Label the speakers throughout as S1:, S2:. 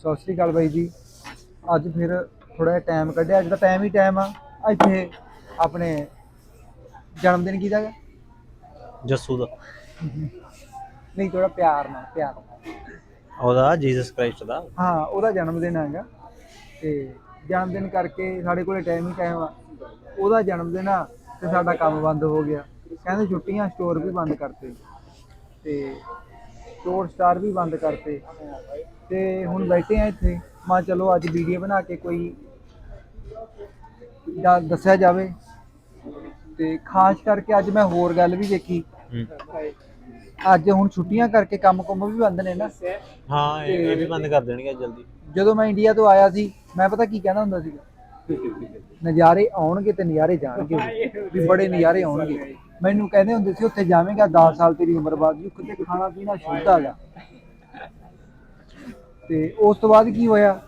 S1: ਸਤਿ ਸ਼੍ਰੀ ਅਕਾਲ ਬਾਈ ਜੀ। ਅੱਜ ਫਿਰ ਥੋੜਾ ਜਿਹਾ ਟਾਈਮ ਕੱਢਿਆ ਅੱਜ ਦਾ ਟਾਈਮ ਹੀ ਟਾਈਮ ਆ। ਇੱਥੇ ਆਪਣੇ ਜਨਮ ਦਿਨ ਕਿਹਦਾ ਗਾ?
S2: ਜੱਸੂ ਦਾ।
S1: ਨਹੀਂ ਥੋੜਾ ਪਿਆਰ ਨਾਲ ਪਿਆਰ ਨਾਲ।
S2: ਉਹਦਾ ਜੀਸਸ ਕ੍ਰਾਈਸਟ ਦਾ।
S1: ਹਾਂ ਉਹਦਾ ਜਨਮ ਦਿਨ ਹੈਗਾ। ਤੇ ਜਨਮ ਦਿਨ ਕਰਕੇ ਸਾਡੇ ਕੋਲੇ ਟਾਈਮ ਹੀ ਟਾਈਮ ਆ। ਉਹਦਾ ਜਨਮ ਦਿਨ ਆ ਤੇ ਸਾਡਾ ਕੰਮ ਬੰਦ ਹੋ ਗਿਆ। ਕਹਿੰਦੇ ਛੁੱਟੀਆਂ ਸਟੋਰ ਵੀ ਬੰਦ ਕਰਤੇ। ਤੇ ਸਟੋਰ ਸਟਾਰ ਵੀ ਬੰਦ ਕਰਤੇ। ਤੇ ਹੁਣ ਬੈਠੇ ਆ ਇੱਥੇ। ਮਾ ਚਲੋ ਅੱਜ ਵੀਡੀਓ ਬਣਾ ਕੇ ਕੋਈ ਦਾ- ਦੱਸਿਆ ਜਾਵੇ। ਤੇ ਖਾਸ ਕਰਕੇ ਅੱਜ ਮੈਂ ਹੋਰ ਗੱਲ ਵੀ ਦੇਖੀ
S2: ਹੂੰ।
S1: ਅੱਜ ਹੁਣ ਛੁੱਟੀਆਂ ਕਰਕੇ ਕੰਮ ਕੁੰਮ ਵੀ ਬੰਦ ਨੇ ਨਾ।
S2: ਹਾਂ ਇਹ ਇਹ ਵੀ ਬੰਦ ਕਰ ਦੇਣਗੇ ਜਲਦੀ।
S1: ਜਦੋਂ ਮੈਂ ਇੰਡੀਆ ਤੋਂ ਆਇਆ ਸੀ ਮੈਂ ਪਤਾ ਕੀ ਕਹਿੰਦਾ ਹੁੰਦਾ ਸੀਗਾ? ਨਜ਼ਾਰੇ ਆਉਣਗੇ ਤੇ ਨਜ਼ਾਰੇ ਜਾਣਗੇ। ਵੀ। ਵੀ ਬੜੇ ਨਜ਼ਾਰੇ ਆਉਣਗੇ। ਮੈਨੂੰ ਕਹਿੰਦੇ ਹੁੰਦੇ ਸੀ ਉੱਥੇ ਜਾਵੇਂਗਾ 10 ਸਾਲ ਤੇਰੀ ਉਮਰ ਬਾਅਦ ਜੀ ਕਿਤੇ ਖਾਣਾ ਪੀਣਾ ਸ਼ੁੱਧ ਆਗਾ ਤੇ ਉਸ ਤੋਂ ਬਾਅਦ ਕੀ ਹੋਇਆ।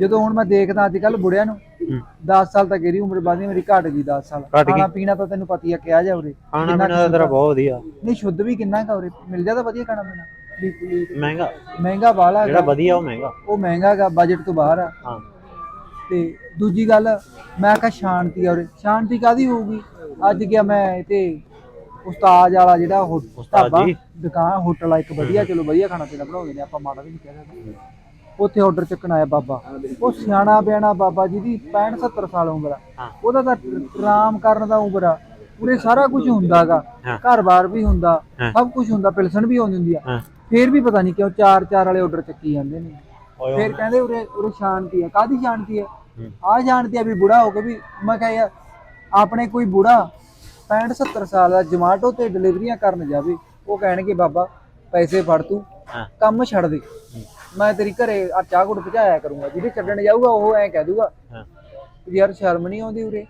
S1: ਜਦੋਂ ਹੁਣ ਮੈਂ ਦੇਖਦਾ ਅੱਜ ਕੱਲ ਬੁੜਿਆਂ ਨੂੰ
S2: ਹੂੰ।
S1: 10 ਸਾਲ ਤੱਕ ਇਹਦੀ ਉਮਰ ਬਾਅਦ ਮੇਰੀ ਘਟ ਗਈ 10 ਸਾਲ। ਖਾਣਾ ਪੀਣਾ ਤਾਂ ਤੈਨੂੰ ਪਤਾ ਹੀ ਆ ਕਿਹਾ ਜਾ ਉਰੇ।
S2: ਖਾਣਾ ਪੀਣਾ ਤੇਰਾ ਬਹੁਤ ਵਧੀਆ।
S1: ਨਹੀਂ ਸ਼ੁੱਧ ਵੀ ਕਿੰਨਾ ਕਾ ਉਰੇ। ਮਿਲ ਜਾਂਦਾ ਵਧੀਆ ਖਾਣਾ ਪੀਣਾ?
S2: ਮਹਿੰਗਾ।
S1: ਮਹਿੰਗਾ ਬਾਲਾ
S2: ਜਿਹੜਾ ਵਧੀਆ ਉਹ ਮਹਿੰਗਾ।
S1: ਉਹ ਮਹਿੰਗਾ ਹੈਗਾ ਬਜਟ ਤੋਂ ਬਾਹਰ ਆ।
S2: ਹਾਂ।
S1: ਤੇ ਦੂਜੀ ਗੱਲ ਮੈਂ ਕਿਹਾ ਸ਼ਾਂਤੀ ਆ ਉਰੇ। ਸ਼ਾਂਤੀ ਕਾਦੀ ਹੋਊਗੀ? ਅੱਜ ਗਿਆ ਮੈਂ ਤੇ ਉਸਤਾਦ ਵਾਲਾ ਜਿਹੜਾ ਹੋ-
S2: ਉਸਤਾਦ
S1: ਢਾਬਾ
S2: ਜੀ।
S1: ਦੁਕਾਨ ਹੋਟਲ ਆ ਇੱਕ ਵਧੀਆ ਚਲੋ ਵਧੀਆ ਖਾਣਾ ਪੀਣਾ ਬਣਾਉਂਦੇ ਨੇ ਆਪਾਂ ਮਾੜਾ ਵੀ ਨਹੀਂ ਕਹਿ ਸਕਦੇ। ਉੱਥੇ ਆਰਡਰ ਚੱਕਣ ਆਇਆ ਬਾਬਾ। ਉਹ ਸਿਆਣਾ ਬਿਆਣਾ ਬਾਬਾ ਜੀ ਦੀ 65 70 ਸਾਲ ਉਮਰ ਆ।
S2: ਹਾਂ।
S1: ਉਹਦਾ ਤਾਂ ਆਰਾਮ ਕਰਨ ਦਾ ਉਮਰ ਆ। ਪੂਰੇ ਸਾਰਾ ਕੁਝ ਹੁੰਦਾਗਾ।
S2: ਹਾਂ।
S1: ਘਰ-ਬਾਰ ਵੀ ਹੁੰਦਾ
S2: ਹਾਂ।
S1: ਸਭ ਕੁਝ ਹੁੰਦਾ ਪਿਲਸਣ ਵੀ ਆਉਂਦੀ ਹੁੰਦੀ ਆ।
S2: ਹਾਂ।
S1: ਫੇਰ ਵੀ ਪਤਾ ਨਹੀਂ ਕਿਉਂ ਚਾਰ ਚਾਰ ਵਾਲੇ ਆਰਡਰ ਚੱਕੀ ਜਾਂਦੇ ਨੇ। ਫਿਰ ਕਹਿੰਦੇ ਉਰੇ ਉਰੇ ਸ਼ਾਂਤੀ ਆ। ਕਾਦੀ ਸ਼ਾਂਤੀ ਆ?
S2: ਹੂੰ।
S1: ਆ ਸ਼ਾਂਤੀ ਆ ਵੀ ਬੁੜਾ ਹੋ ਕੇ ਵੀ ਮੈਂ ਕਿਹਾ ਯਾਰ ਆਪਣੇ ਕੋਈ ਬੁੜਾ 65 70 ਸਾਲ ਦਾ ਜਮਾਟੋ ਤੇ ਡਿਲੀਵਰੀਆਂ ਕਰਨ ਜਾਵੇ ਉਹ ਕਹਿਣਗੇ ਬਾਬਾ ਪੈਸੇ ਫੜ ਤੂੰ
S2: ਹਾਂ।
S1: ਕੰਮ ਛੱਡ ਦੇ। ਮੈਂ ਤੇਰੀ ਘਰੇ ਆ ਚਾਹ ਗੁੜ ਪਹੁੰਚਾਇਆ ਕਰੂੰਗਾ। ਜਿਹਦੇ ਛੱਡਣ ਜਾਊਗਾ ਉਹ ਐਂ ਕਹਿ ਦੂਗਾ
S2: ਹਾਂ।
S1: ਵੀ ਯਾਰ ਸ਼ਰਮ ਨਹੀਂ ਆਉਂਦੀ ਉਰੇ।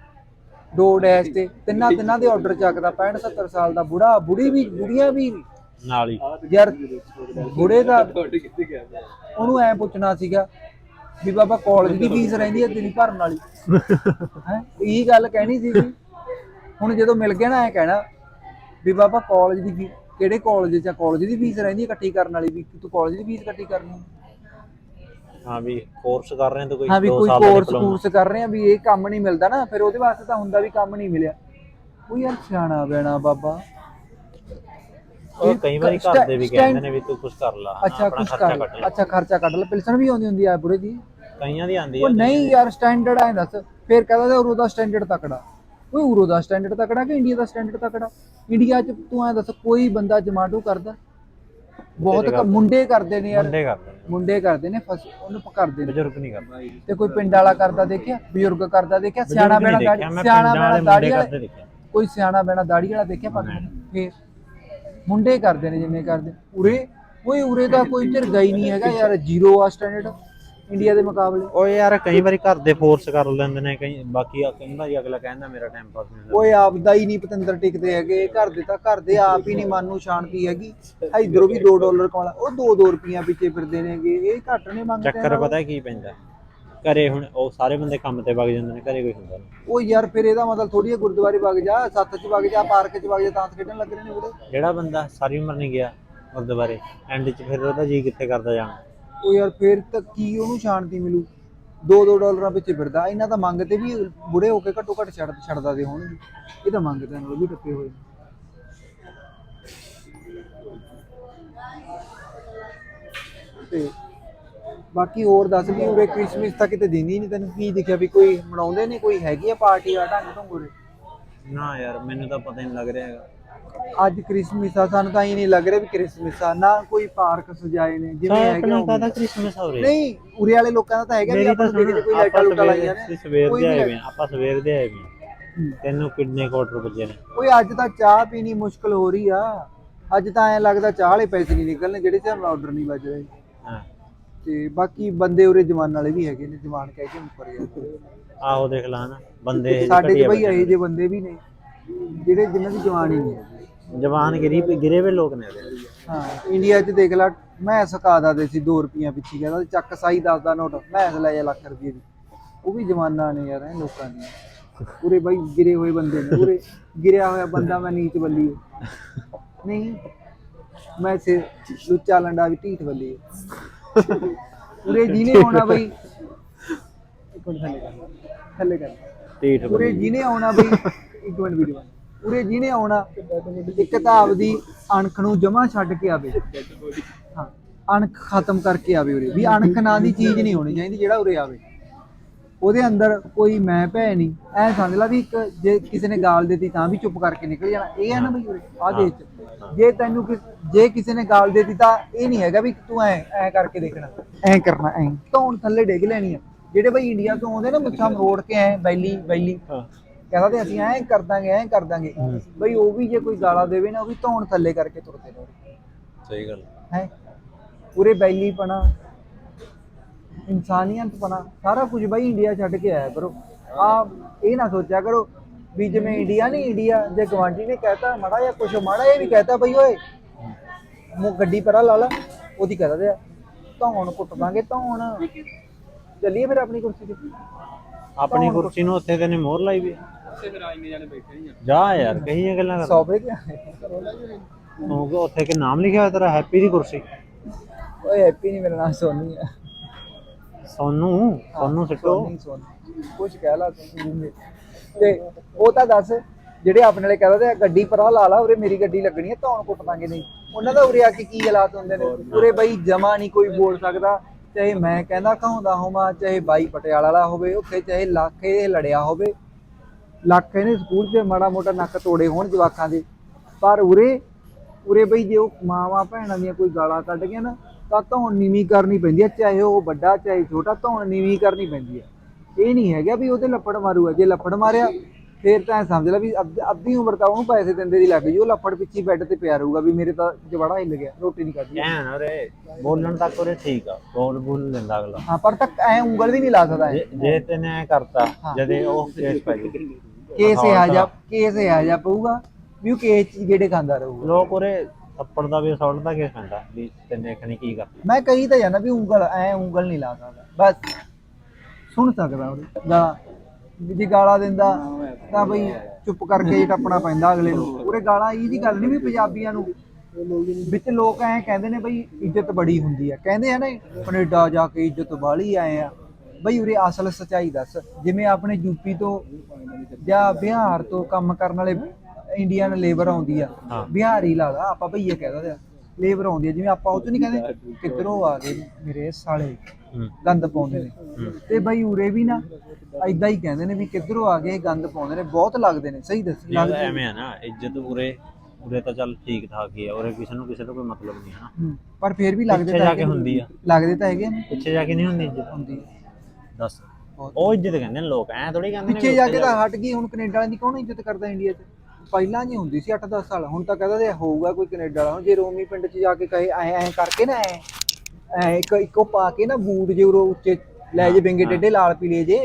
S1: ਦੋ ਡੈਸ਼ ਤੇ ਤਿੰਨਾਂ ਤਿੰਨਾਂ ਦੇ ਆਰਡਰ ਚੱਕਦਾ 65 70 ਸਾਲ ਦਾ ਬੁੜਾ ਬੁੜੀ ਵੀ ਬੁੜੀਆਂ ਵੀ।
S2: ਨਾਲ ਹੀ।
S1: ਯਾਰ ਬੁੜੇ ਦਾ ਉਹਨੂੰ ਐ ਪੁੱਛਣਾ ਸੀਗਾ ਵੀ ਬਾਬਾ ਕਾਲਜ ਦੀ ਫੀਸ ਰਹਿੰਦੀ ਹੈ ਤੇਰੀ ਭਰਨ ਵਾਲੀ। ਹੈ? ਇਹੀ ਗੱਲ ਕਹਿਣੀ ਸੀ ਹੁਣ ਜਦੋਂ ਮਿਲ ਗਿਆ ਨਾ ਐ ਕਹਿਣਾ ਵੀ ਬਾਬਾ ਕਾਲਜ ਦੀ ਫੀ ਕਿਹੜੇ ਕਾਲਜ ਚ ਕਾਲਜ ਦੀ ਫੀਸ ਰਹਿੰਦੀ ਹੈ ਇਕੱਠੀ ਕਰਨ ਵਾਲੀ ਵੀ? ਤੂੰ ਕਾਲਜ ਦੀ ਫੀਸ ਇਕੱਠੀ ਕਰਨੀ ਹੈ?
S2: ਵੀ ਕੋਰਸ ਕਰ ਰਹੇ ਤਾਂ ਕੋਈ
S1: ਹਾਂ ਵੀ
S2: ਦੋ
S1: ਕੋਈ ਕੋਰਸ। ਕੋਰਸ ਕਰ ਰਹੇ ਆ ਵੀ ਇਹ ਕੰਮ ਨਹੀਂ ਮਿਲਦਾ ਨਾ ਫਿਰ ਉਹਦੇ ਵਾਸਤੇ ਤਾਂ ਹੁੰਦਾ ਵੀ ਕੰਮ ਨਹੀਂ ਮਿਲਿਆ। ਉਹ ਯਾਰ ਸਿਆਣਾ ਬੈਣਾ ਬਾਬਾ।
S2: ਉਹ ਕਈ ਵਾਰੀ ਘਰ ਦੇ ਵੀ ਕਹਿੰਦੇ ਨੇ ਵੀ ਤੂੰ ਕੁਝ ਕਰ ਲਾ।
S1: ਅੱਛਾ
S2: ਖਰਚਾ
S1: ਕਰ
S2: ਕੱਢ ਲੈ।
S1: ਅੱਛਾ ਖਰਚਾ ਕੱਢ ਲੈ। ਪਿਲਸਣ ਵੀ ਆਉਂਦੀ ਹੁੰਦੀ ਆ ਬੁੜੇ ਦੀ।
S2: ਕਈਆਂ ਦੀ ਆਂਦੀ
S1: ਉਹ
S2: ਆ
S1: ਨਹੀਂ ਯਾਰ ਸਟੈਂਡਰਡ ਐ ਦੱਸ। ਫੇਰ ਕਹਦਾ ਉਰੋ ਦਾ ਸਟੈਂਡਰਡ ਤਕੜਾ। ਓਏ ਉਰੋ ਦਾ ਸਟੈਂਡਰਡ ਤਕੜਾ ਕਿ ਇੰਡੀਆ ਦਾ ਸਟੈਂਡਰਡ ਤਕੜਾ? ਇੰਡੀਆ 'ਚ ਤੂੰ ਐ ਦੱਸ ਕੋਈ ਬੰਦਾ ਜਮਾਟੋ ਕਰਦਾ? ਬਹੁਤ ਮੁੰਡੇ ਕਰਦੇ ਨੇ। ਯਾਰ।
S2: ਮੁੰਡੇ ਕਰਦੇ
S1: ਮੁੰਡੇ ਕਰਦੇ ਨੇ ਫਸ ਉਹਨੂੰ ਕਰਦੇ ਨੇ।
S2: ਬਜ਼ੁਰਗ ਨਹੀਂ ਕਰਦੇ।
S1: ਤੇ ਕੋਈ ਪਿੰਡ ਵਾਲਾ ਕਰਦਾ ਦੇਖਿਆ? ਬਜ਼ੁਰਗ ਕਰਦਾ ਦੇਖਿਆ? ਸਿਆਣਾ ਬੈਣਾ ਦਾੜੀ ਸਿਆਣਾ ਬੈਣਾ ਦਾੜੀ ਵਾਲਾ ਕੋਈ ਸਿਆਣਾ ਬੈਣਾ ਦਾੜੀ ਵਾਲਾ ਦੇਖਿਆ? ਪੱਗ ਫੇਰ ਮੁੰਡੇ ਕਰਦੇ ਨੇ ਜਿੰਨੇ ਕਰਦੇ। ਉਰੇ ਓਏ ਉਰੇ ਦਾ ਕੋਈ ਝਿਰਗਾ ਹੀ ਨਹੀਂ ਹੈਗਾ ਯਾਰ। ਜ਼ੀਰੋ ਆ ਸਟੈਂਡਰਡ ਇੰਡੀਆ ਦੇ ਮੁਕਾਬਲੇ।
S2: ਓਏ ਯਾਰ ਕਈ ਵਾਰੀ ਘਰ ਦੇ ਫੋਰਸ ਕਰ ਲੈਂਦੇ ਨੇ ਕਈ ਬਾਕੀ ਆ ਕਹਿੰਦਾ ਜੀ ਅਗਲਾ ਕਹਿੰਦਾ ਮੇਰਾ ਟਾਈਮ ਪਾਸ ਨਹੀਂ ਹੁੰਦਾ।
S1: ਓਏ ਆਪਦਾ ਹੀ ਨਹੀਂ ਪਤੰਦਰ ਟਿਕਦੇ ਹੈਗੇ। ਘਰ ਦੇ ਤਾਂ ਘਰ ਦੇ ਆਪ ਹੀ ਨਹੀਂ ਮਨ ਨੂੰ ਸ਼ਾਂਤੀ ਹੈਗੀ। ਇਧਰੋਂ ਵੀ 2 ਡਾਲਰ ਕਮਾਲਾ ਉਹ 2-2 ਰੁਪਈਆ ਪਿੱਛੇ ਫਿਰਦੇ ਨੇਗੇ। ਇਹ ਘੱਟ ਨੇ ਮੰਗਦੇ
S2: ਚੱਕਰ ਪਤਾ ਕੀ ਪੈਂਦਾ? ਘਰੇ ਹੁਣ ਉਹ ਸਾਰੇ ਬੰਦੇ ਕੰਮ ਤੇ ਵਗ ਜਾਂਦੇ ਨੇ ਘਰੇ ਕੋਈ ਹੁੰਦਾ ਨਹੀਂ।
S1: ਉਹ ਯਾਰ ਫਿਰ ਇਹਦਾ ਮਤਲਬ ਥੋੜੀ ਜਿਹੀ ਗੁਰਦੁਆਰੇ ਵਗ ਜਾ ਸੱਤ ਚ ਵਗ ਜਾ ਪਾਰਕ ਚ ਵਗ ਜਾ ਤਾਂ ਖੇਡਣ ਲੱਗ ਰਹੇ ਨੇ ਬੁੜੇ
S2: ਜਿਹੜਾ ਬੰਦਾ ਸਾਰੀ ਉਮਰ ਨਹੀਂ ਗਿਆ ਗੁਰਦੁਆਰੇ ਐਂਡ 'ਚ ਫਿਰ ਉਹਦਾ ਜੀ ਕਿੱਥੇ ਕਰਦਾ ਜਾਣਾ?
S1: ਉਹ ਯਾਰ ਫਿਰ ਤਾਂ ਕੀ ਉਹਨੂੰ ਸ਼ਾਂਤੀ ਮਿਲੂ? 2-2 ਡਾਲਰਾਂ ਪਿੱਛੇ ਫਿਰਦਾ। ਇਹਨਾਂ ਤਾਂ ਮੰਗ ਤੇ ਵੀ ਬੁੜੇ ਹੋ ਕੇ ਘੱਟੋ ਘੱਟ ਛੱਡ ਛੱਡਦਾ ਦੇ ਹੋਣਗੇ। ਇਹ ਤਾਂ ਮੰਗਦੇ ਨਾਲ ਵੀ ਟੱਪੇ ਹੋਏ। ਤੇ ਬਾਕੀ ਹੋਰ ਦੱਸ ਵੀ ਉਰੇ ਕ੍ਰਿਸਮਸ ਤਾਂ ਕਿਤੇ ਦਿੰਦੀ ਨਹੀਂ ਤੈਨੂੰ ਕੀ ਦਿਖਿਆ ਵੀ ਕੋਈ ਮਨਾਉਂਦੇ ਨੇ, ਕੋਈ ਹੈਗੀ ਆ ਪਾਰਟੀ ਆ ਢੰਗ ਢੰਗ
S2: ਨਾ ਯਾਰ, ਮੈਨੂੰ ਤਾਂ ਪਤਾ ਹੀ ਨਹੀਂ ਲੱਗ ਰਿਹਾ ਹੈਗਾ।
S1: ਅੱਜ ਕ੍ਰਿਸਮਸ ਆ ਸਾਨੂੰ ਤਾਂ ਹੀ ਨਹੀਂ ਲੱਗ ਰਿਹਾ ਵੀ ਕ੍ਰਿਸਮਸ ਆ ਨਾ ਕੋਈ ਪਾਰਕ ਸਜਾਏ ਨੇ ਜਿਵੇਂ ਹੈਗੇ
S2: ਆਪਣਾ। ਕਾਹਦਾ ਕ੍ਰਿਸਮਸ ਹੋ ਰਿਹਾ
S1: ਨਹੀਂ ਉਰੇ ਵਾਲੇ ਲੋਕਾਂ ਦਾ ਤਾਂ ਹੈਗਾ ਵੀ
S2: ਮੇਰੀ
S1: ਆਪਾਂ
S2: ਤਾਂ
S1: ਨੂੰ ਕੋਈ ਲਾਈਟਾਂ ਲੂਟਾਂ ਲਾਈਆਂ ਨੇ।
S2: ਸਵੇਰ
S1: ਕੋਈ
S2: ਦੇ
S1: ਵੀ
S2: ਆਏ ਵੇ ਆਪਾਂ ਸਵੇਰ ਦੇ ਆਏ ਵੇ ਤੈਨੂੰ ਕਿੰਨੇ ਕੁਆਟਰ ਵੱਜੇ ਨੇ?
S1: ਓਏ ਅੱਜ ਤਾਂ ਚਾਹ ਪੀਣੀ ਮੁਸ਼ਕਲ ਹੋ ਰਹੀ ਆ। ਅੱਜ ਤਾਂ ਐਂ ਲੱਗਦਾ ਚਾਹ ਵਾਲੇ ਪੈਸੇ ਨਹੀਂ ਨਿਕਲਣੇ ਜਿਹੜੇ ਤੇ ਆਰਡਰ ਨਹੀਂ ਵੱਜ ਰਹੇ
S2: ਹਾਂ।
S1: ਤੇ ਬਾਕੀ ਬੰਦੇ ਉਰੇ ਜਵਾਨ ਵਾਲੇ ਵੀ ਹੈਗੇ ਨੇ ਜਵਾਨ ਕਹਿ ਕੇ ਮੁੱਕਰ ਜਾਂਦੇ
S2: ਆਹੋ ਦੇਖ ਲਾ ਨਾ ਬੰਦੇ ਇਹ
S1: ਸਾਡੇ ਚ
S2: ਘਟੀਆ
S1: ਬਈ ਇਹੋ ਜਿਹੇ ਬੰਦੇ ਵੀ ਨੇ ਜਿਹੜੇ ਜਿਨ੍ਹਾਂ ਦੀ ਜਵਾਨ ਹੀ ਨਹੀਂ ਹੈਗੀ।
S2: ਜਵਾਨ ਗਰੀਬ ਗਿਰੇ ਵੇ ਲੋਕ ਨੇ।
S1: ਹਾਂ ਇੰਡੀਆ 'ਚ ਦੇਖ ਲੈ ਮੈਂ ਸਕਾ ਦੇ ਸੀ 2 ਰੁਪਈਆ ਪਿੱਛੇ ਕਹਿੰਦਾ ਚੱਕ ਸਾਈ 10 ਦਾ ਨੋਟ ਮੈਂ ਲੈ ਜਾ ਲੱਖ ਰੁਪਏ ਦੀ। ਉਹ ਵੀ ਜਵਾਨਾਂ ਨੇ ਯਾਰ ਇਹ ਲੋਕਾਂ ਦੀਆਂ ਪੂਰੇ ਬਈ ਗਿਰੇ ਹੋਏ ਬੰਦੇ ਨੇ ਪੂਰੇ ਗਿਰਿਆ ਹੋਇਆ ਬੰਦਾ ਮੈਂ ਨੀਚ ਬੱਲੀ ਹਾਂ। ਨਹੀਂ ਮੈਂ ਸੇ ਲੁੱਚਾ ਲੰਡਾ ਵੀ ਢੀਠ ਬੱਲੀ ਹਾਂ। ਉਰੇ ਜਿਹਨੇ ਆਉਣਾ ਬਈ। ਇੱਕ ਮਿੰਟ ਥੱਲੇ ਕਰ ਥੱਲੇ ਕਰ
S2: ਢੀਠ
S1: ਉਰੇ ਜਿਹਨੇ ਆਉਣਾ ਬਈ। ਇੱਕ ਮਿੰਟ ਵੀਡੀਓ ਉਰੇ ਜਿਹਨੇ ਆਉਣਾ ਇੱਕ ਤਾਂ ਆਪਦੀ ਅਣਖ ਨੂੰ ਜਮਾ ਛੱਡ ਕੇ ਆਵੇ। ਹਾਂ ਅਣਖ ਖਤਮ ਕਰਕੇ ਆਵੇ ਉਰੇ। ਵੀ ਅਣਖ ਨਾਂ ਦੀ ਚੀਜ਼ ਨਹੀਂ ਹੋਣੀ ਚਾਹੀਦੀ ਜਿਹੜਾ ਉਰੇ ਆਵੇ। ਉਹਦੇ ਅੰਦਰ ਕੋਈ ਮੈਂ ਭੈ ਨਹੀਂ। ਐ ਸਮਝ ਲਾ ਵੀ ਇੱਕ ਜੇ ਕਿਸੇ ਨੇ ਗਾਲ ਦਿੱਤੀ ਤਾਂ ਵੀ ਚੁੱਪ ਕਰਕੇ ਨਿਕਲ ਜਾਣਾ। ਇਹ ਹੈ ਨਾ ਬਈ ਉਰੇ ਆ ਚ ਜੇ ਤੈਨੂੰ ਕਿ- ਜੇ ਕਿਸੇ ਨੇ ਗਾਲ ਦਿੱਤੀ ਤਾਂ ਇਹ ਨਹੀਂ ਹੈਗਾ ਵੀ ਤੂੰ ਐ ਐ ਕਰਕੇ ਦੇਖਣਾ। ਐ ਕਰਨਾ ਐ। ਧੌਣ ਥੱਲੇ ਡਿੱਗ ਲੈਣੀ ਆ। ਜਿਹੜੇ ਬਈ ਇੰਡੀਆ ਤੋਂ ਆਉਂਦੇ ਨਾ ਮੁੱਛਾਂ ਮਰੋੜ ਕੇ ਐ ਬੈਲੀ ਬੈਲੀ।
S2: ਹਾਂ।
S1: ਕਹਿੰਦਾ ਤੇ ਅਸੀਂ ਐਂ ਕਰ ਦਾਂਗੇ ਐਂ ਕਰ ਦਾਂਗੇ। ਬਈ ਉਹ ਵੀ ਜੇ ਕੋਈ ਗਾਲਾਂ ਦੇਵੇ ਨਾ ਉਹ ਵੀ ਧੌਣ ਥੱਲੇ ਕਰਕੇ ਤੁਰਦੇ ਨੇ
S2: ਸਹੀ ਗੱਲ।
S1: ਹੈ? ਪੂਰੇ ਬੈਲੀਪਣਾ ਇਨਸਾਨੀਅਤਪਣਾ ਸਾਰਾ ਕੁਝ ਬਈ ਇੰਡੀਆ ਛੱਡ ਕੇ ਆਇਆ ਕਰੋ। ਆ ਇਹ ਨਾ ਸੋਚਿਆ ਕਰੋ ਵੀ ਜਿਵੇਂ ਇੰਡੀਆ ਨਹੀਂ ਇੰਡੀਆ ਜੇ ਗਵਾਂਢੀ ਨੇ ਕਹਿਤਾ ਮਾੜਾ ਜਾਂ ਕੁਛ ਮਾੜਾ ਇਹ ਵੀ ਕਹਿਤਾ ਬਈ ਓਏ ਮੋ ਗੱਡੀ ਪਰਾਂ ਲਾ ਲਾ ਉਹਦੀ ਕਹਦਾ ਤੇ ਧੌਣ ਕੁੱਟ ਦਾਂਗੇ ਧੌਣ। ਚੱਲੀਏ ਫਿਰ ਆਪਣੀ ਕੁਰਸੀ ਤੇ।
S2: ਆਪਣੀ ਕੁਰਸੀ ਨੂੰ ਉੱਥੇ ਤੇ ਨੇ ਮੋਹਰ ਲਾਈ ਵੀ ਜਾ ਯਾਰ ਕਹੀਆਂ ਗੱਲਾਂ ਕਰ
S1: ਸੌਪੇ ਤੇ
S2: ਤੂੰ ਕਿ ਉੱਥੇ ਕਿ ਨਾਮ ਲਿਖਿਆ ਹੋਇਆ ਤੇਰਾ ਹੈਪੀ ਦੀ ਕੁਰਸੀ।
S1: ਓਏ ਹੈਪੀ ਨਹੀਂ ਮੇਰਾ ਨਾਮ ਸੋਨੀ ਹੈ
S2: ਸੋਨੂੰ ਸੋਨੂੰ ਸਿੱਟੋ
S1: ਕੁਛ ਕਹਿ ਲਾ ਤੂੰ। ਤੇ ਉਹ ਤਾਂ ਦੱਸ ਜਿਹੜੇ ਆਪਣੇ ਵਾਲੇ ਕਹਿੰਦੇ ਆ ਗੱਡੀ ਪਰਾਂ ਲਾ ਲਾ ਉਰੇ ਮੇਰੀ ਗੱਡੀ ਲੱਗਣੀ ਹੈ ਧੌਣ ਕੁੱਟ ਦਾਂਗੇ ਨਹੀਂ। ਉਹਨਾਂ ਦਾ ਉਰੇ ਆ ਕੇ ਕੀ ਹਾਲਾਤ ਹੁੰਦੇ ਨੇ? ਉਰੇ ਬਈ ਜਮਾ ਨਹੀਂ ਕੋਈ ਬੋਲ ਸਕਦਾ। ਚਾਹੇ ਮੈਂ ਕਹਿੰਦਾ ਕਹਾਉਂਦਾ ਹੋਵਾਂ ਚਾਹੇ ਬਾਈ ਪਟਿਆਲਾ ਵਾਲਾ ਹੋਵੇ ਉੱਥੇ ਚਾਹੇ ਲੱਖ ਇਹ ਲੜਿਆ ਹੋਵੇ ਲੱਖ ਇਹਨੇ ਸਕੂਲ 'ਚ ਮਾੜਾ ਮੋਟਾ ਨੱਕ ਤੋੜੇ ਹੋਣ ਜਵਾਕਾਂ ਦੇ। ਪਰ ਉਰੇ ਉਰੇ ਬਈ ਜੇ ਉਹ ਮਾਵਾਂ ਭੈਣਾਂ ਦੀਆਂ ਕੋਈ ਗਾਲਾਂ ਕੱਢ ਗਿਆ ਨਾ ਤਾਂ ਧੌਣ ਨੀਵੀਂ ਕਰਨੀ ਪੈਂਦੀ ਹੈ ਚਾਹੇ ਉਹ ਵੱਡਾ ਚਾਹੇ ਛੋਟਾ ਧੌਣ ਨੀਵੀਂ ਕਰਨੀ ਪੈਂਦੀ ਹੈ ਇਹ ਨਹੀਂ ਹੈਗਾ ਵੀ ਉਹਦੇ ਲੱਪੜ ਮਾਰੂਗਾ। ਜੇ ਲੱਪੜ ਮਾਰਿਆ ਫੇਰ ਤਾਂ ਐਂ ਸਮਝ ਲੈ ਵੀ ਅੱਧ- ਉਮਰ ਤਾਂ ਉਹਨੂੰ ਪੈਸੇ ਦਿੰਦੇ ਦੀ ਲੱਗ ਗਈ। ਉਹ ਲੱਪੜ ਪਿੱਛੇ ਬੈੱਡ ਤੇ ਪਿਆ ਰਹੂਗਾ ਵੀ ਮੇਰੇ ਤਾਂ ਜਵਾੜਾ ਹਿੱਲ ਗਿਆ ਰੋਟੀ ਨਹੀਂ ਖਾਧੀ।
S2: ਐਨ ਉਰੇ ਬੋਲਣ ਤੱਕ ਉਰੇ ਠੀਕ ਆ। ਬੋਲ ਬੋਲ ਲੈਂਦਾ ਅਗਲਾ।
S1: ਹਾਂ ਪਰ ਤੱਕ ਐ ਉਂਗਲ ਵੀ ਨਹੀਂ ਲਾ ਸਕਦਾ।
S2: ਜੇ ਜੇ ਤੈਨੇ ਐ ਕਰਤਾ। ਜਦੇ ਉਹ ਕੇਸ ਪੈ ਗਈ
S1: ਕੇਸ ਇਹ ਆ ਜਾ ਕੇਸ ਇਹ ਆ ਜਾ ਪਊਗਾ ਵੀ ਉਹ ਕੇਸ ਚ ਗੇੜੇ ਖਾਂਦਾ ਰਹੂਗਾ।
S2: ਲੋਕ ਉਰੇ ਥੱਪੜ ਦਾ ਵੀ ਅਸੌਲਟ ਦਾ ਕੇਸ ਪੈਂਦਾ ਵੀ ਤੈਨੇ ਖਣੀ ਕੀ ਕਰਤਾ
S1: ਮੈਂ ਕਹੀ ਤਾਂ ਜਾਂਦਾ ਵੀ ਉਂਗਲ ਐ ਉਂਗਲ ਨਹੀਂ ਲਾ ਸਕਦਾ। ਬਸ ਸੁਣ ਸਕਦਾ ਉਹ ਗਾਲਾਂ। ਵੀ ਜੇ ਗਾਲਾਂ ਦਿੰਦਾ ਤਾਂ ਬਈ ਚੁੱਪ ਕਰਕੇ ਹੀ ਟੱਪਣਾ ਪੈਂਦਾ ਅਗਲੇ ਨੂੰ। ਉਰੇ ਗਾਲਾਂ ਇਹ ਦੀ ਗੱਲ ਨਹੀਂ ਵੀ ਪੰਜਾਬੀਆਂ ਨੂੰ। ਵਿੱਚ ਲੋਕ ਐ ਕਹਿੰਦੇ ਨੇ ਬਈ ਇੱਜ਼ਤ ਬੜੀ ਹੁੰਦੀ ਆ। ਕਹਿੰਦੇ ਆ ਨਾ ਕੈਨੇਡਾ ਜਾ ਕੇ ਇੱਜ਼ਤ ਵਾਲੀ ਆਏ ਆ। ਬਈ ਉਰੇ ਅਸਲ ਸਚਾਈ ਦੱਸ ਜਿਵੇਂ ਆਪਣੇ ਯੂਪੀ ਤੋਂ ਜਾਂ ਬਿਹਾਰ ਤੋਂ ਕੰਮ ਕਰਨ ਵਾਲੇ ਇੰਡੀਅਨ ਲੇਬਰ ਆਉਂਦੀ ਆ। ਬਿਹਾਰੀ ਲਾ ਲਾ ਆਪਾਂ ਭਈਏ ਕਹਿ ਦਿੰਦੇ ਆ ਲੇਬਰ ਆਉਂਦੀ ਆ ਜਿਵੇਂ ਆਪਾਂ ਉਹ ਤੋਂ ਨਹੀਂ ਕਹਿੰਦੇ ਕਿੱਧਰੋਂ ਆ ਗਏ ਮੇਰੇ ਸਾਲੇ ਗੰਦ ਪਾਉਂਦੇ ਨੇ। ਤੇ ਬਈ ਉਰੇ ਵੀ ਨਾ ਐਦਾਂ ਹੀ ਕਹਿੰਦੇ ਨੇ ਵੀ ਕਿੱਧਰੋਂ ਆ ਗਏ ਗੰਦ ਪਾਉਂਦੇ ਨੇ ਬਹੁਤ ਲੱਗਦੇ ਨੇ ਸਹੀ ਦੱਸ
S2: ਐਵੇਂ ਆ ਨਾ ਇੱਜ਼ਤ ਉਰੇ ਉਰੇ ਤਾਂ ਚੱਲ ਠੀਕ ਠਾਕ ਹੀ ਆ ਉਰੇ ਕਿਸੇ ਨੂੰ ਕਿਸੇ ਤੋਂ ਕੋਈ ਮਤਲਬ ਨਹੀਂ ਹੈ ਨਾ।
S1: ਪਰ ਫੇਰ ਵੀ ਲੱਗਦੇ ਤਾਂ
S2: ਜਾ ਕੇ। ਹੁੰਦੀ ਆ।
S1: ਲੱਗਦੇ ਤਾਂ ਹੈਗੇ ਨੇ।
S2: ਪਿੱਛੇ ਜਾ ਕੇ ਨਹੀਂ ਹੁੰਦੀ ਇੱਜ਼ਤ?
S1: ਹੁੰਦੀ।
S2: ਦੱਸ। ਉਹ ਇੱਜ਼ਤ ਕਹਿੰਦੇ ਨੇ ਲੋਕ ਐ ਥੋੜੀ ਕਹਿੰਦੇ ਨੇ
S1: ਪਿੱਛੇ ਜਾ ਕੇ ਤਾਂ ਹਟ ਗਈ ਹੁਣ ਕੈਨੇਡਾ ਵਾਲਿਆਂ ਦੀ ਕੌਣ ਇੱਜ਼ਤ ਕਰਦਾ ਇੰਡੀਆ 'ਚ? ਪਹਿਲਾਂ ਜੀ ਹੁੰਦੀ ਸੀ 8-10 ਸਾਲ ਹੁਣ ਤਾਂ ਕਹਿੰਦਾ ਤੇ ਹੋਊਗਾ ਕੋਈ ਕੈਨੇਡਾ ਵਾਲਾ। ਜੇ ਰੋਮੀ ਪਿੰਡ 'ਚ ਜਾ ਕੇ ਕਹੇ ਐ ਐ ਕਰਕੇ ਨਾ ਐ। ਐ ਇੱਕ ਇੱਕੋ ਪਾ ਕੇ ਨਾ ਬੂਟ ਜੇ ਉਰੋਂ ਉੱਚੇ ਲੈ ਜੇ ਬਿੰਗੇ ਟੇਡੇ ਲਾਲ ਪੀਲੇ ਜੇ।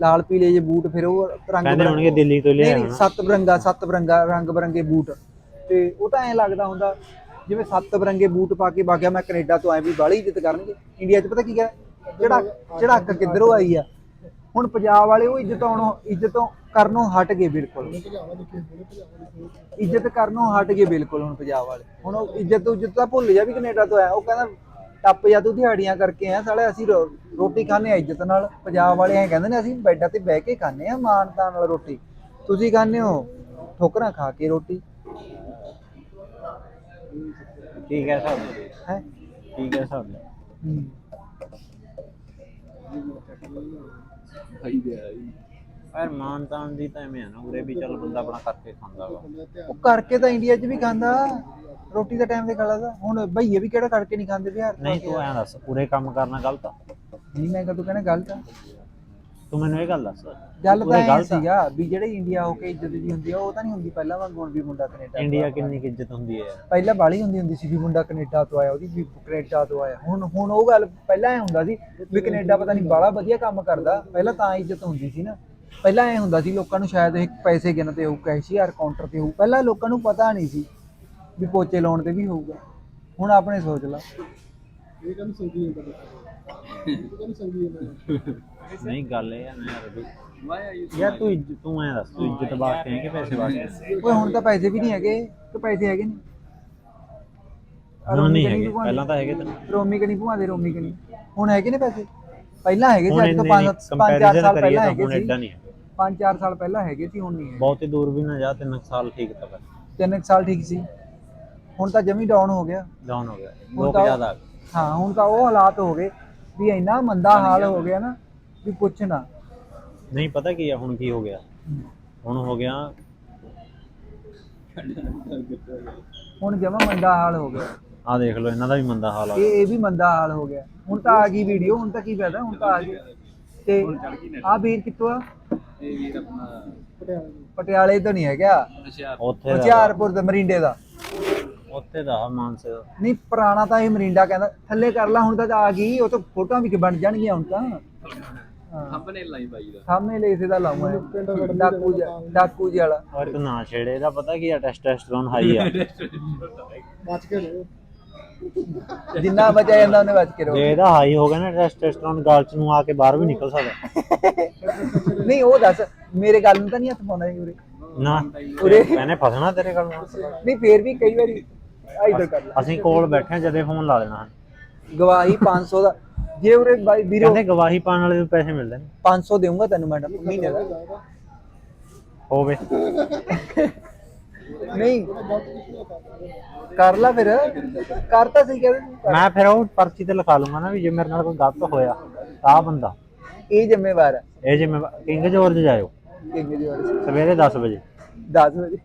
S1: ਲਾਲ ਪੀਲੇ ਜੇ ਬੂਟ ਫਿਰ ਉਹ ਰੰਗ
S2: ਕਹਿੰਦੇ ਹੋਣਗੇ ਦਿੱਲੀ ਤੋਂ
S1: ਨਹੀਂ
S2: ਲਿਆ
S1: ਨਹੀਂ ਸੱਤ ਬਰੰਗਾ ਸੱਤ ਬਰੰਗਾ ਰੰਗ ਬਰੰਗੇ ਬੂਟ। ਤੇ ਉਹ ਤਾਂ ਐ ਲੱਗਦਾ ਹੁੰਦਾ ਜਿਵੇਂ ਸੱਤ ਬਰੰਗੇ ਬੂਟ ਪਾ ਕੇ ਬਾਗਿਆ ਮੈਂ ਕੈਨੇਡਾ ਤੋਂ ਆਇਆ ਵੀ ਬਾਹਲੀ ਇੱਜ਼ਤ ਕਰਨਗੇ। ਇੰਡੀਆ 'ਚ ਪਤਾ ਕੀ ਹੈ ਜਿਹੜਾ ਚੜਾਕ ਕਿੱਧਰੋਂ ਆਈ ਆ? ਹੁਣ ਪੰਜਾਬ ਵਾਲੇ ਉਹ ਇੱਜ਼ਤ ਇੱਜ਼ਤੋਂ ਕਰਨੋਂ ਹਟ ਗਏ ਬਿਲਕੁਲ। ਇੱਜ਼ਤ ਕਰਨੋਂ ਹਟ ਗਏ ਬਿਲਕੁਲ ਹੁਣ ਪੰਜਾਬ ਵਾਲੇ। ਹੁਣ ਉਹ ਇੱਜ਼ਤ ਉੱਜਤ ਤਾਂ ਭੁੱਲ ਜਾ ਵੀ ਕੈਨੇਡਾ ਤੋਂ ਆਇਆ। ਉਹ ਕਹਿੰਦਾ ਟੱਪ ਜਾ ਤੂੰ ਦਿਹਾੜੀਆਂ ਕਰਕੇ ਆ ਸਾਲੇ ਅਸੀਂ ਰੋਟੀ ਖਾਂਦੇ ਆ ਇੱਜ਼ਤ ਨਾਲ। ਪੰਜਾਬ ਵਾਲੇ ਐਂ ਕਹਿੰਦੇ ਨੇ ਅਸੀਂ ਬੈੱਡਾਂ ਤੇ ਬਹਿ ਕੇ ਖਾਂਦੇ ਆ ਮਾਨਤਾ ਨਾਲ ਰੋਟੀ। ਤੁਸੀਂ ਖਾਂਦੇ ਹੋ ਠੋਕਰਾਂ ਖਾ ਕੇ ਰੋਟੀ?
S2: ਠੀਕ ਹੈ ਸਭ
S1: ਹੈ?
S2: ਠੀਕ ਹੈ। ਸਭ ਯਾਰ ਮਾਨਤਾਨ ਦੀ ਤਾਂ ਐਵੇਂ ਆ ਨਾ ਉਰੇ ਵੀ ਚੱਲ ਬੰਦਾ ਆਪਣਾ ਕਰਕੇ ਖਾਂਦਾ ਵਾ।
S1: ਉਹ ਕਰਕੇ ਤਾਂ ਇੰਡੀਆ 'ਚ ਵੀ ਖਾਂਦਾ ਰੋਟੀ ਦਾ ਟਾਈਮ ਤੇ ਖਾ ਲੈਂਦਾ। ਹੁਣ ਭਈਏ ਵੀ ਕਿਹੜਾ ਕਰਕੇ ਨਹੀਂ ਖਾਂਦੇ ਬਿਹਾਰ 'ਚ
S2: ਨਹੀਂ ਤੂੰ ਐਂ ਦੱਸ ਉਰੇ ਕੰਮ ਕਰਨਾ ਗਲਤ ਆ?
S1: ਨਹੀਂ ਮੈਂ ਕਦੋਂ ਕਹਿੰਦਾ ਗਲਤ ਆ।
S2: ਤੂੰ ਮੈਨੂੰ ਇਹ ਗੱਲ ਦੱਸ।
S1: ਗੱਲ ਤਾਂ ਇਹ। ਸੀਗਾ ਵੀ ਜਿਹੜੇ ਇੰਡੀਆ ਹੋ ਕੇ ਇੱਜ਼ਤ ਦੀ ਹੁੰਦੀ ਆ ਉਹ ਤਾਂ ਨਹੀਂ ਹੁੰਦੀ ਪਹਿਲਾਂ ਵਾਂਗ ਹੁਣ ਵੀ ਮੁੰਡਾ ਕੈਨੇਡਾ
S2: ਇੰਡੀਆ ਕਿੰਨੀ ਕੁ ਇੱਜ਼ਤ ਹੁੰਦੀ ਹੈ?
S1: ਪਹਿਲਾਂ ਬਾਲੀ ਹੁੰਦੀ ਹੁੰਦੀ ਸੀ ਵੀ ਮੁੰਡਾ ਕੈਨੇਡਾ ਤੋਂ ਆਇਆ ਉਹਦੀ ਵੀ ਕੈਨੇਡਾ ਤੋਂ ਆਇਆ। ਹੁਣ ਹੁਣ ਉਹ ਗੱਲ ਪਹਿਲਾਂ ਐ ਹੁੰਦਾ ਸੀ ਵੀ ਕੈਨੇਡਾ ਪਤਾ ਨਹੀਂ ਬਾਲਾ ਵਧੀਆ ਕੰਮ ਕਰਦਾ ਪਹਿਲਾਂ ਤਾਂ ਇੱਜ਼ਤ ਹੁੰਦੀ ਸੀ ਨਾ। ਪਹਿਲਾਂ ਐ ਹੁੰਦਾ ਸੀ ਲੋਕਾਂ ਨੂੰ ਸ਼ਾਇਦ ਇਹ ਪੈਸੇ ਗਿਣਤੇ ਹੋਊ ਕੈਸ਼ੀਅਰ ਕਾਊਂਟਰ ਤੇ ਹੋਊ। ਪਹਿਲਾਂ ਲੋਕਾਂ ਨੂੰ ਪਤਾ ਨਹੀਂ ਸੀ ਵੀ ਪੋਚੇ ਲਾਉਣ ਤੇ ਵੀ ਹੋਊਗਾ। ਹੁਣ ਆਪਣੇ ਸੋਚ ਲਾ।
S2: ਨਹੀਂ ਗੱਲ ਇਹ ਆ ਨਾ ਯਾਰ ਵੀ ਯਾਰ ਤੂੰ ਇੱਜ਼ਤ ਤੂੰ ਐਂ ਦੱਸ ਤੂੰ ਇੱਜ਼ਤ ਵਾਸਤੇ ਹੈ ਕਿ ਪੈਸੇ ਵਾਸਤੇ?
S1: ਓਏ ਹੁਣ ਤਾਂ ਪੈਸੇ ਵੀ ਨਹੀਂ ਹੈਗੇ ਕਿ ਪੈਸੇ ਹੈਗੇ ਨੇ
S2: ਹੁਣ ਨਹੀਂ ਹੈਗੇ ਪਹਿਲਾਂ ਤਾਂ ਹੈਗੇ ਤਾਂ।
S1: ਰੋਮੀ ਕਨੀ ਭੂਆ ਦੇ ਰੋਮੀ ਕਨੀ ਹੁਣ ਹੈਗੇ ਨੇ ਪੈਸੇ? ਪਹਿਲਾਂ ਹੈਗੇ ਸੀ ਅੱਜ ਤੋਂ
S2: ਇੰਨੇ
S1: 5 5 4 ਸਾਲ
S2: ਕਰੀਏ
S1: ਪਹਿਲਾਂ
S2: ਤਾਂ
S1: ਹੈਗੇ
S2: ਹੁਣ
S1: ਸੀ।
S2: ਨਹੀਂ ਹੈ
S1: 5 4 ਸਾਲ ਪਹਿਲਾਂ ਹੈਗੇ ਸੀ ਹੁਣ ਨਹੀਂ ਹੈ
S2: ਬਹੁਤੇ ਦੂਰ ਵੀ ਨਾ ਜਾ ਤਿੰਨ ਕੁ ਸਾਲ ਠੀਕ ਤਾਂ ਕਰ
S1: ਤਿੰਨ ਕੁ ਸਾਲ ਠੀਕ ਸੀ। ਹੁਣ ਤਾਂ ਜਮੀ ਡਾਊਨ ਹੋ ਗਿਆ।
S2: ਡਾਊਨ ਹੋ ਗਿਆ। ਲੋਕ
S1: ਤਾਂ-
S2: ਜ਼ਿਆਦਾ ਆ ਗਏ।
S1: ਹਾਂ ਹੁਣ ਤਾਂ ਉਹ ਹਾਲਾਤ ਹੋ ਗਏ ਵੀ ਇੰਨਾ ਮੰਦਾ ਹਾਲ ਹੋ ਗਿਆ ਨਾ। ਵੀ ਪੁੱਛ ਨਾ
S2: ਨਹੀਂ ਪਤਾ ਕੀ ਆ ਹੁਣ ਕੀ ਹੋ ਗਿਆ? ਹੁਣ ਹੋ ਗਿਆ।
S1: ਹੁਣ ਜਮਾ ਮੰਦਾ ਹਾਲ ਹੋ ਗਿਆ।
S2: ਆ ਦੇਖ ਲਓ ਇਹਨਾਂ ਦਾ ਵੀ ਮੰਦਾ ਹਾਲ ਆ।
S1: ਇਹ ਇਹ ਵੀ ਮੰਦਾ ਹਾਲ ਹੋ ਗਿਆ। ਹੁਣ ਤਾਂ ਆ ਗਈ ਵੀਡੀਓ ਹੁਣ ਤਾਂ ਕੀ ਫਾਇਦਾ ਹੁਣ ਤਾਂ ਆ ਗਈ। ਤੇ ਆ ਵੀਰ ਕਿੱਥੋਂ ਆ?
S3: ਇਹ ਵੀਰ ਆਪਣਾ
S1: ਪਟਿਆਲੇ ਤੋਂ ਨਹੀਂ ਹੈਗਾ।
S2: ਉੱਥੇ ਦਾ।
S1: ਹੁਸ਼ਿਆਰਪੁਰ ਦੇ ਮਰਿੰਡੇ ਦਾ।
S2: ਉੱਥੇ ਦਾ ਮਾਨਸੇ। ਦਾ
S1: ਨਹੀਂ ਪੁਰਾਣਾ ਤਾਂ ਇਹ ਮਰਿੰਡਾ ਕਹਿੰਦਾ ਥੱਲੇ ਕਰ ਲਾ ਹੁਣ ਤਾਂ ਆ ਗਈ ਉਹ ਤਾਂ ਫੋਟੋਆਂ ਵਿੱਚ ਬਣ ਜਾਣਗੀਆਂ ਹੁਣ ਤਾਂ। ਹਾਂ।
S3: ਹੰਬਨੇ ਲਾਈ ਬਾਈ ਦਾ।
S1: ਸਾਹਮਣੇ ਲੈ ਇਸੇ ਦਾ ਲਾਉਂਗਾ ਡਾਕੂ ਜਿਹਾ ਡਾਕੂ ਜਿਹਾ ਵਾਲਾ।
S2: ਔਰ ਤੂੰ ਨਾ ਛੇੜੇ ਇਹਦਾ ਪਤਾ ਕੀ ਆ ਟੈਸਟੋਸਟੇਰੋਨ ਹਾਈ ਆ।
S1: ਜਿੰਨਾ ਬਚਿਆ ਜਾਂਦਾ ਉਹਨੇ ਬਚ ਕੇ ਰਹੋ।
S2: ਜੇ ਇਹਦਾ ਹਾਈ ਹੋ ਗਿਆ ਨਾ ਟੈਸਟੋਸਟੇਰੋਨ ਗਲ ਚ ਨੂੰ ਆ ਕੇ ਬਾਹਰ ਵੀ ਨਿਕਲ ਸਕਦਾ।
S1: ਨਹੀਂ ਉਹ ਦੱਸ ਮੇਰੇ ਗੱਲ ਨੂੰ ਤਾਂ ਨਹੀਂ ਹੱਥ ਪਾਉਂਦਾ ਜੀ ਉਰੇ।
S2: ਨਾ
S1: ਉਰੇ।
S2: ਮੈਨੇ ਫਸਣਾ ਤੇਰੇ ਗੱਲ ਨਾਲ।
S1: ਨਹੀਂ ਫੇਰ ਵੀ ਕਈ ਵਾਰੀ ਆ ਇੱਧਰ ਕਰ ਲੈ।
S2: ਅਸੀਂ ਕੋਲ ਬੈਠੇ ਆ ਜਦੇ ਫੋਨ ਲਾ ਦੇਣਾ।
S1: ਗਵਾਹੀ 500 ਦਾ ਜੇ ਉਰੇ ਬਾਈ ਵੀਰੋ
S2: ਕਹਿੰਦੇ ਗਵਾਹੀ ਪਾਉਣ ਵਾਲੇ ਨੂੰ ਪੈਸੇ ਮਿਲਦੇ ਨੇ।
S1: 500 ਦੇਊਂਗਾ ਤੈਨੂੰ ਮੈਡਮ ਮਹੀਨੇ ਦਾ
S2: ਹੋਵੇ।
S1: ਨਹੀਂ। ਕਰ ਲਾ ਫਿਰ। ਕਰ ਤਾਂ ਸਹੀ ਕਹਿੰਦੇ।
S2: ਮੈਂ ਫਿਰ ਉਹ ਪਰਚੀ ਤੇ ਲਿਖਾ ਲੂੰਗਾ ਨਾ ਵੀ ਜੇ ਮੇਰੇ ਨਾਲ ਕੋਈ ਗਲਤ ਹੋਇਆ ਤਾਂ ਆਹ ਬੰਦਾ।
S1: ਇਹ ਜ਼ਿੰਮੇਵਾਰ ਹੈ।
S2: ਇਹ ਜੇ ਮੈਂ ਕਿੰਗ ਜੋਰਜ ਜਾਇਓ।
S1: ਕਿੰਗ ਦੀ ਵਾਰ
S2: ਸਵੇਰੇ 10 ਵਜੇ।
S1: 10 ਵਜੇ।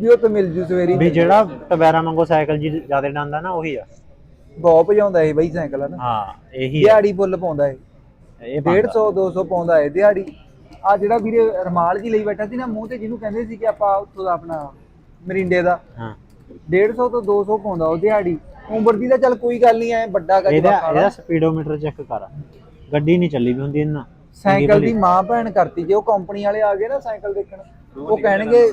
S1: ਵੀ ਉਹ ਤਾਂ ਮਿਲ ਜੂ ਸਵੇਰੀ।
S2: ਵੀ ਜਿਹੜਾ ਟਵੈਰਾ ਵਾਂਗੂ ਸਾਈਕਲ ਜੀ ਜ਼ਿਆਦਾ ਡਾਂਦਾ ਨਾ ਉਹੀ ਆ।
S1: ਬਹੁਤ ਭਜਾਉਂਦਾ ਇਹ ਬਈ ਸਾਈਕਲ ਹੈ
S2: ਇਹੀ
S1: ਦਿਹਾੜੀ ਫੁੱਲ ਪਾਉਂਦਾ ਇਹ।
S2: ਇਹ ਬੰਦਾ।
S1: 150 200 ਪਾਉਂਦਾ ਹੈ ਦਿਹਾੜੀ। ਆ ਜਿਹੜਾ ਵੀਰੇ ਰਮਾਲ ਜੀ ਲਈ ਬੈਠਾ ਸੀ ਨਾ ਮੂੰਹ ਤੇ ਜਿਹਨੂੰ ਕਹਿੰਦੇ ਸੀ ਕਿ ਆਪਾਂ ਉੱਥੋਂ ਦਾ ਆਪਣਾ ਮਰਿੰਡੇ ਦਾ।
S2: ਹਾਂ।
S1: 150 ਤੋਂ 200 ਪਾਉਂਦਾ ਉਹ ਦਿਹਾੜੀ। ਉਮਰ ਦੀ ਤਾਂ ਚੱਲ ਕੋਈ ਗੱਲ ਨਹੀਂ ਐ ਵੱਡਾ ਗੱਜ
S2: ਇਹਦਾ ਇਹਦਾ ਸਪੀਡੋਮੀਟਰ ਚੈੱਕ ਕਰ। ਗੱਡੀ ਨਹੀਂ ਚੱਲੀ ਵੀ ਹੁੰਦੀ ਇਹਨਾਂ
S1: ਸਾਈਕਲ ਦੀ ਮਾਂ ਭੈਣ ਕਰਤੀ ਜੇ ਉਹ ਕੰਪਨੀ ਵਾਲੇ ਆ ਗਏ ਨਾ ਸਾਈਕਲ ਦੇਖਣ ਉਹ ਕਹਿਣਗੇ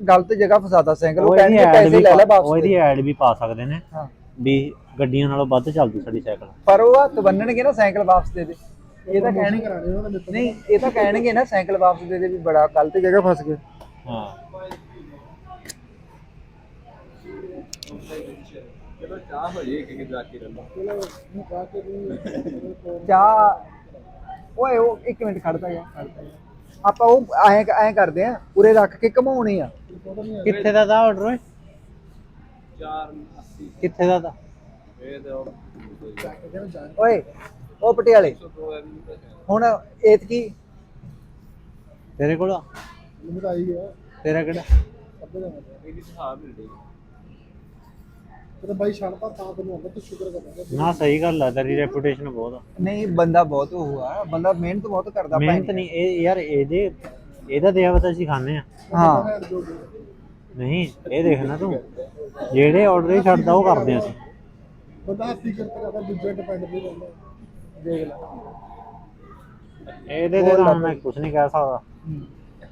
S1: ਗਲਤ ਜਗ੍ਹਾ ਫਸਾਤਾ ਸਾਈਕਲ ਉਹ
S2: ਉਹ ਇਹਦੀ
S1: ਕਹਿਣਗੇ
S2: ਐਡ
S1: ਪੈਸੇ
S2: ਵੀ
S1: ਲੈ ਲੈ
S2: ਪਾ- ਉਹ
S1: ਵਾਪਸ
S2: ਇਹਦੀ ਐਡ ਵੀ ਪਾ ਸਕਦੇ ਨੇ।
S1: ਹਾਂ।
S2: ਵੀ ਗੱਡੀਆਂ ਨਾਲੋਂ ਵੱਧ ਚੱਲਦੀ ਸਾਡੀ ਸਾਈਕਲ।
S1: ਪਰ ਉਹ ਹੱਥ ਬੰਨਣਗੇ ਨਾ ਸਾਈਕਲ ਵਾਪਸ ਦੇ ਦੇ। ਇਹ ਤਾਂ ਕਹਿਣਗੇ ਨਹੀਂ ਇਹ ਤਾਂ ਕਹਿਣਗੇ ਨਾ ਸਾਈਕਲ ਵਾਪਸ ਦੇ ਦੇ ਵੀ ਬੜਾ ਗਲਤ ਜਗ੍ਹਾ ਫਸ ਗਏ।
S2: ਹਾਂ।
S3: ਚਲੋ ਚਾਹ ਹੋ ਜੇ ਕਿ ਜਾ ਕੇ ਰੰਨਾ
S1: ਚਾਹ ਓਏ ਉਹ ਇੱਕ ਮਿੰਟ ਖੜਦਾ ਗਿਆ ਖੜਦਾ ਗਿਆ। ਆਪਾਂ ਉਹ ਐਂ ਐਂ ਕਰਦੇ ਆ ਉਰੇ ਰੱਖ ਕੇ ਘਮਾਉਣੇ ਆ।
S2: ਕਿੱਥੇ ਦਾ ਦਾ ਆਰਡਰ ਓਏ?
S3: 480
S2: ਕਿੱਥੇ ਦਾ ਦਾ
S3: ਇਹ ਤੇ ਉਹ
S1: ਓਏ ਉਹ ਪਟਿਆਲੇ।
S3: ਸੋ
S1: ਹੁਣ ਏਤਕੀ
S2: ਤੇਰੇ ਕੋਲ?
S4: ਵਧਾਈ ਹੈ।
S2: ਤੇਰਾ ਕਿਹੜਾ?
S3: ਇਹਦੀ ਸਾਹ ਮਿਲਦੀ
S4: ਤੇ ਬਾਈ ਛੱਡਤਾ ਤਾਂ ਤੈਨੂੰ ਆਉਂਦਾ ਤੂੰ ਸ਼ੁਕਰ ਕਰਨਾ
S2: ਨਾ ਸਹੀ ਗੱਲ ਆ ਤੇਰੀ ਰੈਪੂਟੇਸ਼ਨ ਬਹੁਤ ਆ।
S1: ਨਹੀਂ ਬੰਦਾ ਬਹੁਤ ਉਹ ਆ ਬੰਦਾ ਮਿਹਨਤ ਬਹੁਤ ਕਰਦਾ
S2: ਮਿਹਨਤ ਨਹੀਂ ਇਹ ਯਾਰ ਇਹਦੇ ਇਹਦਾ ਦਿਆ ਪਤਾ ਅਸੀਂ ਖਾਂਦੇ ਆ
S1: ਹਾਂ।
S2: ਨਹੀਂ ਇਹ ਦੇਖ ਨਾ ਤੂੰ। ਜਿਹੜੇ ਆਰਡਰ ਹੀ ਛੱਡਦਾ ਉਹ ਕਰਦੇ ਅਸੀਂ।
S4: ਬੰਦਾ ਕਰਕੇ ਕਰਦਾ ਦੂਜੇ ਡਿਪੈਂਡ ਨਹੀਂ ਰਹਿੰਦਾ
S1: ਦੇਖ ਲੈ।
S2: ਇਹਦੇ ਤੇ ਤਾਂ ਹੁਣ ਮੈਂ ਕੁਝ ਨਹੀਂ ਕਹਿ ਸਕਦਾ।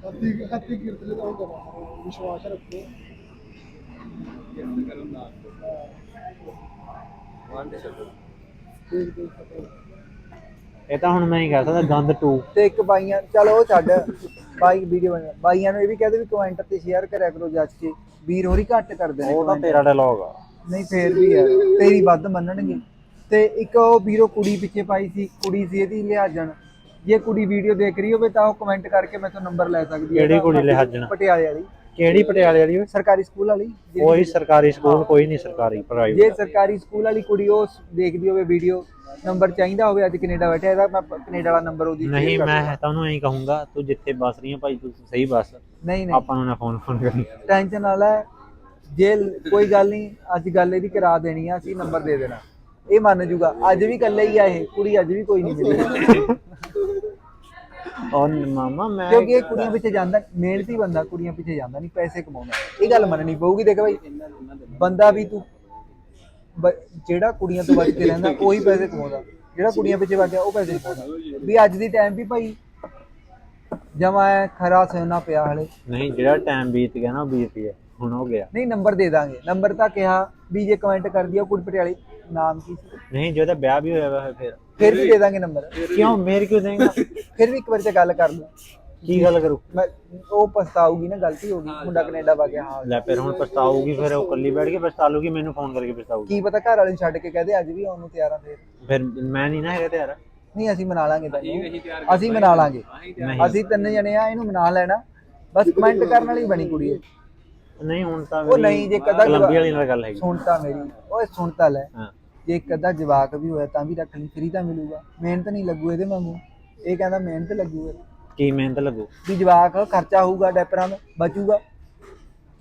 S4: ਹੱਥੀ ਹੱਥੀ ਕਿਰਤ ਜਿਹੜਾ ਉਹ ਕਰਨਾ ਵਿਸ਼ਵਾਸ ਰੱਖੋ।
S3: ਕਿਰਤ ਕਰੋ ਨਾ ਵਾਂਡੇ ਛੱਡੋ
S4: ਦੇਖ ਦੇਖ ਸਕਦੇ
S2: ਇਹ ਤਾਂ ਹੁਣ ਮੈਂ ਹੀ ਕਹਿ ਸਕਦਾ ਗੰਦ 2
S1: ਤੇ ਇੱਕ ਬਾਈਆਂ ਚਲ ਉਹ ਛੱਡ। ਬਾਈ ਵੀਡੀਓ ਬਣਾ। ਬਾਈਆਂ ਨੂੰ ਇਹ ਵੀ ਕਹਦੇ ਵੀ ਕਮੈਂਟ ਤੇ ਸ਼ੇਅਰ ਕਰਿਆ ਕਰੋ ਜੱਜ ਕੇ। ਵੀਰ ਹੋਰੀ ਘੱਟ ਕਰਦੇ ਨੇ
S2: ਉਹ ਤਾਂ
S1: comment।
S2: ਤੇਰਾ ਡਾਇਲੌਗ ਆ।
S1: ਨਹੀਂ ਫੇਰ ਵੀ ਯਾਰ ਤੇਰੀ ਵੱਧ ਮੰਨਣਗੇ। ਤੇ ਇੱਕ ਉਹ ਵੀਰੋ ਕੁੜੀ ਪਿੱਛੇ ਪਾਈ ਸੀ। ਕੁੜੀ ਸੀ ਇਹਦੀ ਲਿਹਾਜ਼ਣ। ਜੇ ਕੁੜੀ ਵੀਡੀਓ ਦੇਖ ਰਹੀ ਹੋਵੇ ਤਾਂ ਉਹ ਕਮੈਂਟ ਕਰਕੇ ਮੈਥੋਂ ਨੰਬਰ ਲੈ ਸਕਦੀ ਹੈ
S2: ਕਿਹੜੀ ਕੁੜੀ ਲਿਹਾਜ਼ਣ?
S1: ਪਟਿਆਲੇ ਵਾਲੀ।
S2: ਕਿਹੜੀ ਪਟਿਆਲੇ ਵਾਲੀ ਓਏ
S1: ਸਰਕਾਰੀ ਸਕੂਲ ਵਾਲੀ?
S2: ਕੋਈ ਸਰਕਾਰੀ ਸਕੂਲ ਕੋਈ ਨਹੀਂ ਸਰਕਾਰੀ
S1: ਜੇ
S2: ਪ੍ਰਾਈਵੇਟ
S1: ਸਰਕਾਰੀ ਸਕੂਲ ਵਾਲੀ ਕੁੜੀ ਉਹ ਦੇਖਦੀ ਹੋਵੇ ਵੀਡੀਓ ਨੰਬਰ ਚਾਹੀਦਾ ਹੋਵੇ ਅੱਜ ਕੈਨੇਡਾ ਬੈਠਾ ਇਹਦਾ ਮੈਂ ਪ- ਕੈਨੇਡਾ ਵਾਲਾ ਨੰਬਰ ਉਹਦੀ share
S2: ਨਹੀਂ
S1: ਕਰ
S2: ਮੈਂ
S1: ਦੂੰਗਾ।
S2: ਤਾਂ ਉਹਨੂੰ ਐਂ ਕਹੂੰਗਾ ਤੂੰ ਜਿੱਥੇ ਬਸ ਰਹੀ ਆ ਭਾਈ ਤੂੰ ਸਹੀ ਬਸ।
S1: ਨਹੀਂ ਨਹੀਂ।
S2: ਆਪਾਂ ਨੂੰ ਨਾ ਫੋਨ ਫੋਨ ਕਰੀ
S1: ਟੈਨਸ਼ਨ ਨਾ ਲੈ। ਜੇ ਲ- ਕੋਈ ਗੱਲ ਨਹੀਂ ਅੱਜ ਗੱਲ ਇਹਦੀ ਕਰਾ ਦੇਣੀ ਆ ਅਸੀਂ ਨੰਬਰ ਦੇ ਦੇਣਾ। ਇਹ ਮੰਨ ਜੂਗਾ ਅੱਜ ਵੀ ਇਕੱਲੇ ਹੀ ਆ ਇਹ ਕੁੜੀ ਅੱਜ ਵੀ ਕੋਈ ਨਹੀਂ ਮਿਲੀ।
S2: ਔਰ ਮਾਮਾ ਮੈਂ
S1: ਕਿਉਂਕਿ ਇਹ ਕੁੜੀਆਂ ਪਿੱਛੇ ਜਾਂਦਾ ਮਿਹਨਤੀ ਬੰਦਾ ਕੁੜੀਆਂ ਪਿੱਛੇ ਜਾਂਦਾ ਨਹੀਂ ਪੈਸੇ ਕਮਾਉਂਦਾ। ਇਹ ਗੱਲ ਮੰਨਣੀ ਪਊਗੀ ਦੇਖ ਭਾਈ ਬੰਦਾ ਵੀ ਤੂੰ ਜਿਹੜਾ ਕੁੜੀਆਂ ਤੋਂ ਬਚ ਕੇ ਰਹਿੰਦਾ ਉਹੀ ਪੈਸੇ ਕਮਾਉਂਦਾ। ਜਿਹੜਾ ਕੁੜੀਆਂ ਪਿੱਛੇ ਵਗ ਗਿਆ ਉਹ ਪੈਸੇ ਕਮਾਉਂਦਾ। ਵੀ ਅੱਜ ਦੀ ਟਾਈਮ ਵੀ ਭਾਈ ਜਮਾ ਖਰਾ ਸੋਨਾ ਪਿਆ ਹਲੇ।
S2: ਨਹੀਂ ਜਿਹੜਾ ਟਾਈਮ ਬੀਤ ਗਿਆ ਨਾ ਬੀਤ ਗਿਆ ਹੁਣ ਹੋ ਗਿਆ।
S1: ਨਹੀਂ ਨੰਬਰ ਦੇ ਦਾਂਗੇ। ਨੰਬਰ ਤਾਂ ਕਿਹਾ ਵੀ ਜੇ ਕਮੈਂਟ ਕਰਦੀ ਆ ਕੁੜੀ ਪਟਿਆਲੇ ਨਾਮ ਕੀ ਸੀ?
S2: ਨਹੀਂ ਜਿਹਦਾ ਵਿਆਹ ਵੀ ਹੋਇਆ ਵਾ ਫਿਰ
S1: ਫਿਰ ਵੀ ਦੇ ਦਾਂਗੇ ਨੰਬਰ।
S2: ਕਿਉਂ ਮੇਰ ਕਿਉਂ ਦੇਂਗਾ
S1: ਫਿਰ ਵੀ ਇੱਕ ਵਾਰ ਤੇ ਗੱਲ ਕਰ ਲਓ।
S2: ਕੀ ਗੱਲ ਕਰੂ?
S1: ਮੈਂ ਉਹ ਪਛਤਾਊਗੀ ਨਾ ਗਲਤੀ ਹੋ ਗਈ। ਮੁੰਡਾ ਕੈਨੇਡਾ ਵਾ ਗਿਆ। ਹਾਂ।
S2: ਲੈ ਫਿਰ ਹੁਣ ਪਛਤਾਊਗੀ ਫਿਰ ਉਹ ਕੱਲੀ ਬੈਠ ਕੇ ਪਛਤਾ ਲੂਗੀ ਮੈਨੂੰ ਫੋਨ ਕਰਕੇ ਪਛਤਾਊਗੀ।
S1: ਕੀ ਪਤਾ ਘਰ ਵਾਲੇ ਨੂੰ ਛੱਡ ਕੇ ਕਹਦੇ ਅੱਜ ਵੀ ਆਉਣ ਨੂੰ ਤਿਆਰ ਆ ਫੇਰ।
S2: ਫਿਰ ਮੈਂ ਨਹੀਂ ਨਾ ਹੈਗਾ ਤੇ ਯਾਰ
S1: ਨਹੀਂ ਅਸੀਂ ਮਨਾ ਲਾਂਗੇ ਤੈਨੂੰ।
S3: ਤਿਆਰ
S1: ਅਸੀਂ ਮਨਾ ਲਾਂਗੇ। ਅਸੀਂ ਤਿੰਨ ਜਣੇ ਆ ਇਹਨੂੰ ਮਨਾ ਲੈਣਾ। ਬਸ ਕਮੈਂਟ ਕਰਨ ਵਾਲੀ ਬਣੀ ਕੁੜੀ।
S2: ਨਹੀਂ ਹੁਣ ਤਾਂ
S1: ਉਹ ਨਹੀਂ ਜੇ ਕਦਾ
S2: ਲੰਬੀ ਵਾਲੀ ਨਾਲ ਗੱਲ ਹੈਗੀ।
S1: ਸੁਣ ਤਾਂ ਮੇਰੀ। ਓਏ ਸੁਣ ਤਾਂ ਲੈ।
S2: ਹਾਂ।
S1: ਜੇ ਅੱਧਾ ਜਵਾਕ ਵੀ ਹੋਇਆ ਤਾਂ ਵੀ ਰੱਖ ਲਈ ਫਰੀ ਤਾਂ ਮਿਲੂਗਾ। ਮਿਹਨਤ ਨਹੀਂ ਲੱਗੂ ਇਹਦੇ ਵਾਂਗੂ। ਇਹ ਕਹਿੰਦਾ ਮਿਹਨਤ ਲੱਗੂ।
S2: ਕੀ ਮਿਹਨਤ ਲੱਗੂ?
S1: ਵੀ ਜਵਾਕ ਖਰਚਾ ਹੋਊਗਾ ਡੈਪਰਾਂ ਦਾ ਬਚੂਗਾ।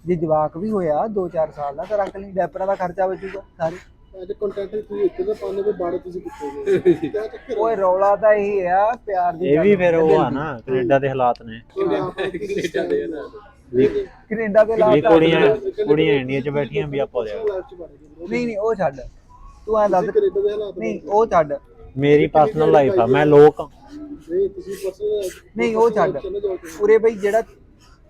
S1: ਜੇ ਜਵਾਕ ਵੀ ਹੋਇਆ 2-4 ਸਾਲ ਦਾ ਤਾਂ ਰੱਖ ਲਈ ਡੈਪਰਾਂ ਦਾ ਖਰਚਾ ਬਚੂਗਾ ਸਾਰੇ।
S4: ਐਜ ਕੰਟੈਂਟ ਤੁਸੀਂ ਇੱਥੇ ਦੇ ਪਾਣੇ ਦੇ ਬਾੜੇ ਤੁਸੀਂ ਕਿੱਥੇ
S1: ਓਏ ਰੌਲਾ ਤਾਂ ਇਹ ਆ ਪਿਆਰ ਦੀ
S2: ਇਹ ਵੀ ਫਿਰ ਉਹ ਆ। ਨਾ ਕੈਨੇਡਾ ਦੇ ਹਾਲਾਤ ਨੇ।
S3: ਕੈਨੇਡਾ ਦੇ ਨਾ
S2: ਵੀ
S1: ਕੈਨੇਡਾ ਦੇ
S2: ਵੀ ਕੁੜੀਆਂ ਕੁੜੀਆਂ ਇੰਡੀਆ 'ਚ ਬੈਠੀਆਂ ਵੀ ਆਪਾਂ ਦੇ
S1: ਨਹੀਂ ਨਹੀਂ ਉਹ ਛੱਡ। ਤੂੰ ਐ ਦੱਸ।
S4: ਕੈਨੇਡਾ ਦੇ ਹਾਲਾਤ
S1: ਨਹੀਂ ਉਹ ਛੱਡ।
S2: ਮੇਰੀ ਪਰਸਨਲ ਲਾਈਫ ਆ ਮੈਂ ਲੋਕ
S4: ਨਹੀਂ ਤੁਸੀਂ ਪਰਸਨਲ
S1: ਨਹੀਂ ਉਹ ਛੱਡ। ਉਰੇ ਬਈ ਜਿਹੜਾ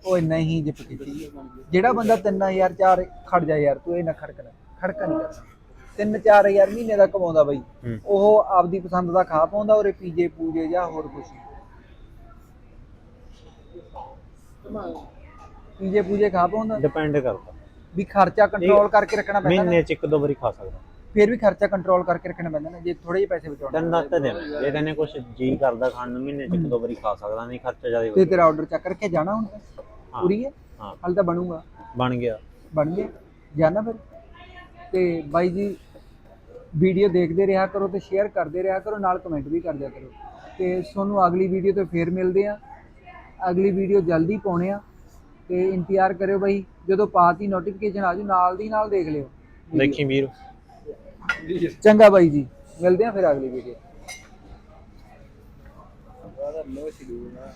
S1: ਓਏ ਨਹੀਂ ਜਿਪ ਕੀਤੀ ਜਿਹੜਾ ਬੰਦਾ 3000 4 ਖੜ ਜਾ ਯਾਰ ਤੂੰ ਇਹ ਨਾ ਖੜਕਣਾ ਖੜਕਾ ਨਹੀਂ ਕਰਨਾ। 3-4000 ਮਹੀਨੇ ਦਾ ਕਮਾਉਂਦਾ ਬਈ। ਉਹ ਆਪਦੀ ਪਸੰਦ ਦਾ ਖਾ ਪਾਉਂਦਾ ਉਰੇ ਪੀਜੇ ਪੂਜੇ ਜਾਂ ਹੋਰ ਕੁਝ ਪੀਜੇ ਪੂਜੇ ਖਾ ਪਾਉਂਦਾ?
S2: ਡਿਪੈਂਡ ਕਰਦਾ।
S1: ਵੀ ਖਰਚਾ ਕੰਟਰੋਲ ਕਰਕੇ ਰੱਖਣਾ ਪੈਂਦਾ।
S2: ਮਹੀਨੇ 'ਚ ਇੱਕ ਦੋ ਵਾਰੀ ਖਾ ਸਕਦਾ।
S1: ਫਿਰ ਵੀ ਖਰਚਾ ਕੰਟਰੋਲ ਕਰਕੇ ਰੱਖਣਾ ਪੈਂਦਾ ਨਾ? ਜੇ ਥੋੜੇ ਜਿਹੇ ਪੈਸੇ ਬਚਾਉਣੇ
S2: ਤੈਨੂੰ ਦੱਸ ਤਾਂ ਦੇਣਾ ਜੇ ਤੈਨੇ ਕੁਝ ਜੀ ਕਰਦਾ ਖਾਣ ਨੂੰ ਮਹੀਨੇ 'ਚ ਇੱਕ ਦੋ ਵਾਰੀ ਖਾ ਸਕਦਾ ਨਹੀਂ ਖਰਚਾ ਜ਼ਿਆਦਾ
S1: ਤੇ ਤੇਰਾ ਆਰਡਰ ਚੱਕ ਕੇ ਜਾਣਾ ਹੁਣ ਪੂਰੀ ਹੈ।
S2: ਹਾਂ?
S1: ਹਾਲ ਤਾਂ ਬਣੂਗਾ।
S2: ਬਣ ਗਿਆ।
S1: ਬਣ ਗਿਆ। ਜਾਣਾ ਫਿਰ? ਤੇ ਬਾਈ ਜੀ ਵੀਡੀਓ ਦੇਖਦੇ ਰਿਹਾ ਕਰੋ ਤੇ ਸ਼ੇਅਰ ਕਰਦੇ ਰਿਹਾ ਕਰੋ ਨਾਲ ਕਮੈਂਟ ਵੀ ਕਰ ਦਿਆ ਕਰੋ। ਤੇ ਤੁਹਾਨੂੰ ਅਗਲੀ ਵੀਡੀਓ ਤੇ ਫੇਰ ਮਿਲਦੇ ਆ ਅਗਲੀ ਵੀਡੀਓ ਜਲਦੀ ਪਾਉਣੇ ਆ ਤੇ ਇੰਤਜ਼ਾਰ ਕਰਿਓ ਬਾਈ ਜਦੋਂ ਪਾਤੀ ਨੋਟੀਫਿਕੇਸ਼ਨ ਆ ਜੂ ਨਾਲ ਦੀ ਨਾਲ ਦੇਖ ਲਿਓ।
S2: ਦੇਖੀ ਵੀਰ।
S1: ਚੰਗਾ ਬਾਈ ਜੀ ਮਿਲਦੇ ਆ ਫਿਰ ਅਗਲੀ ਵੀਡੀਓ
S3: no schedule na